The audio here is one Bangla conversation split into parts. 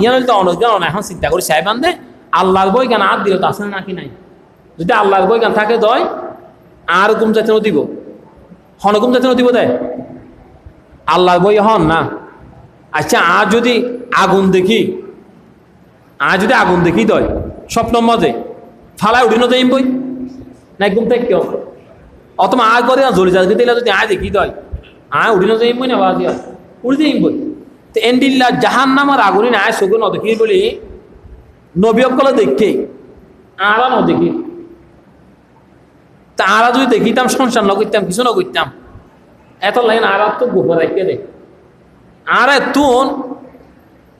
ইয়ান তো এখন চিন্তা করি, সাহেব আনদে, আল্লাহর বই গান আর দিল তো আসলে নাকি নাই? যদি আল্লাহর বই গান থাকে দয়, আর গুম যাতে দিব। হনগুম যাতে দিব দেয় আল্লাহর বই হন না। আচ্ছা আর যদি আগুন দেখি, আর যদি আগুন দেখি দয়, স্বপ্ন মজে, ফালায় উঠিনো যাইম বই? না একদম তাই কেউ? অথবা আয় করে না জ্বলি যাচ্ছে দিলে যদি আয় দেখি দয়, আয় উঠিনো যাইম বই না দিয়া উড়ি যাইম বই। তো এন্ডিল্লা জাহান নামার আগুনি না আয় সগুন দেখি বলি নবীকলে দেখে, আরা ন দেখি তা আরা যদি দেখিতাম, সংসার ন করতাম কিছু ন করতাম এত লাইন আর তো গোপর রেখে দে। আর তুন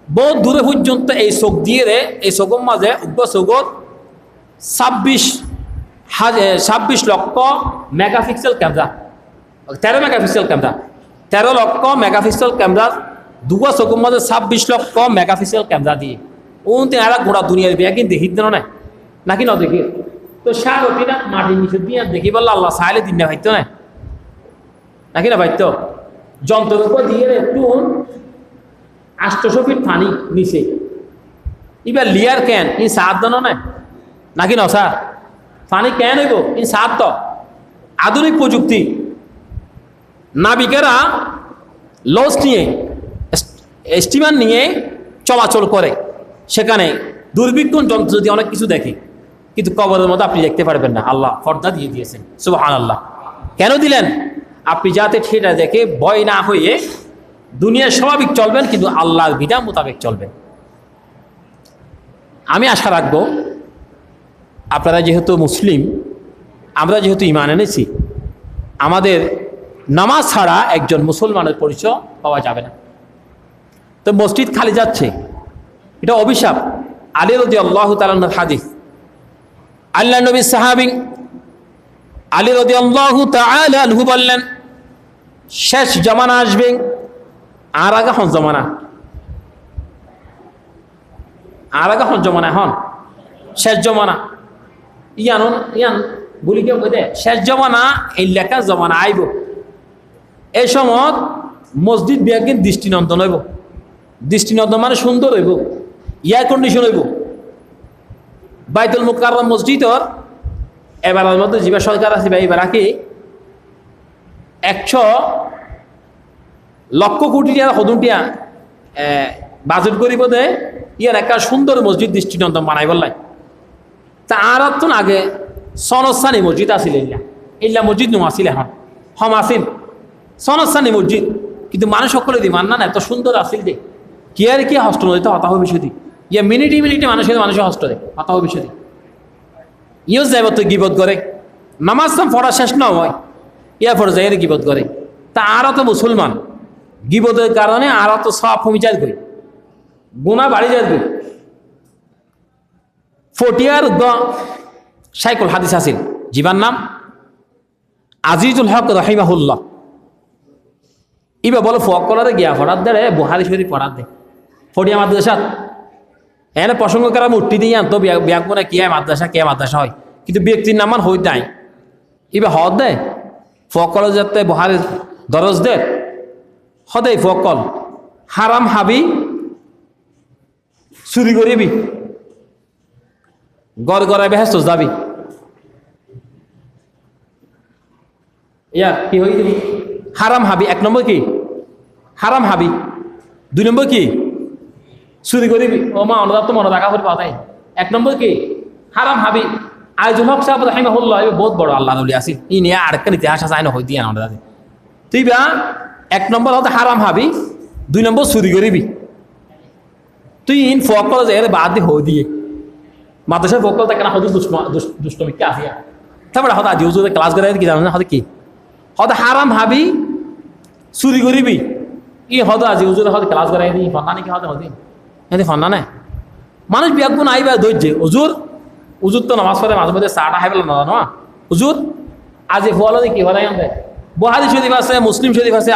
বহুত দূরে পর্যন্ত এই চোখ দিয়ে রে, এই চোখের মাঝে উগ্র চোখত ছাব্বিশ হাজার ছাব্বিশ লক্ষ মেগাপিক্সেল ক্যামেরা, তেরো মেগাপিক্সেল ক্যামেরা, তেরো লক্ষ মেগাপিক্সেল ক্যামেরা দুগো চোখের মাঝে ছাব্বিশ লক্ষ মেগাপিক্সেল ক্যামেরা দিয়ে। উন তেরা গোড়া দুনিয়ার বিয়া কিন্তু দেখি দিন না নাকি ন দেখি তো সার অতিনা মাটির নিচে দিয়ে দেখি বলল আল্লাহ সাইলে দিন না ভাইতো না নাকি না ভাইতো যন্ত্রের উপর দিয়ে একটু আষ্টশো ফিট পানি নিচে এবার লিয়ার কেন? ই সাত দানো না নাকি ন স্যার পানি কেন হইব? ই সাত তো আধুনিক প্রযুক্তি নাবিকেরা লস নিয়ে। স্টিমার নিয়ে চলাচল করে। সেখানে দুর্বিক্ষণ যন্ত্র যদি অনেক কিছু দেখে। কিন্তু কবরের মতো আপনি দেখতে পারবেন না। আল্লাহ পর্দা দিয়ে দিয়েছেন। সুবাহান আল্লাহ কেন দিলেন? আপনি যাতে সেটা দেখে ভয় না হয়ে দুনিয়ার স্বাভাবিক চলবেন, কিন্তু আল্লাহর বিধান মোতাবেক চলবেন। আমি আশা রাখব, আপনারা যেহেতু মুসলিম, আমরা যেহেতু ইমান এনেছি, আমাদের নামাজ ছাড়া একজন মুসলমানের পরিচয় পাওয়া যাবে না। তো মসজিদ খালি যাচ্ছে। এটা অভিশাপ। আলী রদি আল্লাহ তালান্নার হাদিস। আল্লাহ নবী সাহাবি আলী রদি আল্লাহ তালহু বললেন, শেষ জমানা আসবে, আর আগে হন জমানা। আর আগে হন জমানা হন শেষ জমানা। ইয়ান ইয়ান, বলি কেউ দে শেষ জমানা, এই লেখা জমানা আইব। এই সময় মসজিদ বিয়াকিন দৃষ্টিনন্দন হইব। দৃষ্টিনন্দন মানে সুন্দর হইব এয়ার কন্ডিশন হইব। বাইতুল মুকার মসজিদর এবারের মধ্যে যিবা সরকার আছে বা এবার কি একশো লক্ষ কোটি টাকা সদুনটিয়া বাজেট করিব দে। ইয়ার একটা সুন্দর মসজিদ দৃষ্টিনন্দন বানাই বললাই তা আর আগে সনস্থানী মসজিদ আছিল ইল্লা। ইল্লা মসজিদ নো আছিল এখন। হম আছিল। সনস্থানী মসজিদ। কিন্তু মানুষ সকলে দি মান না, এত সুন্দর আছিল দে। কি আর কি হস্ত নদীতে হতাহ দি। ইয়া মিনিটি মিনিটে মানুষের মানুষের হস্ত দেয় হতাহ বিষয় দি। ইয়েও যাইব তো গিবত করে। নামাজ তো পড়া শেষ ন হয় ইয়ার পরে যাই গিবত করে। তা আর তো মুসলমান, গিবতের কারণে আর তো সব কমি যাবে গুণা বাড়ি যাবে ফটিয়ার গ সাইকুল হাদিস আছিল জীবান নাম? আজিজুল হক রহিমাহুল্লাহ। ইবা বলো ফকলরে গিয়া পড়ার দে রে বুহারি শরীফ পড়ার দে ফটিয়া মাদ্রাসাত। এনে প্রসঙ্গ করা মূর্তি দিয়ে আনতো ব্যাগ মনে কে মাদ্রাসা কে মাদ্রাসা হয়। কিন্তু ব্যক্তির নামান হই নাই। ইবা হদ দে। ফকল যাতে বুহারি দরজ দে। সদাই ফকল। হারাম হাবি চুরি করিবি গড় গড়াই বেহেস্ত যাবি ইয়া কি দিবি হারাম হাবি, এক নম্বর কি? হারাম হাবি। দুই নম্বর কি? চুরি করিবি ও মা অনুদাব তো মনে রাখা করে পাতাই এক নম্বর কি? হারাম হাবি। আইজুল হক সাহেব হাইমা হল্লা বহুত বড় আল্লাহ নলি আসি ই নিয়ে আরেকখান ইতিহাস আছে আইন হই দিয়ে না তুই বা? এক নম্বর হতে হারাম হাবি। দুই নম্বর চুরি করিবি তুই ইন ফকল যে বাদ দি হই দিয়ে। মাদ্রাসা ফকল তাকে না হয়তো দুষ্টমিককে আসিয়া তারপরে হয়তো আজি উজুরে ক্লাস করে কি জানো না হয়তো কি? হয়তো হারাম হাবি চুরি করিবি ই হয়তো আজি উজুরে হয়তো ক্লাস করে দি ফন্না নাকি হয়তো হদি এতে ফন্না না মানুষ বিয়াক গুণ আইবা ধৈর্য উজুর উজুর তো নামাজ পড়ে মাঝে মধ্যে চাটা খাই পেলাম না? উজুর আজি ফুয়ালো কি হলাই বহারি শরীফ আছে মুসলিম শরীফ আছে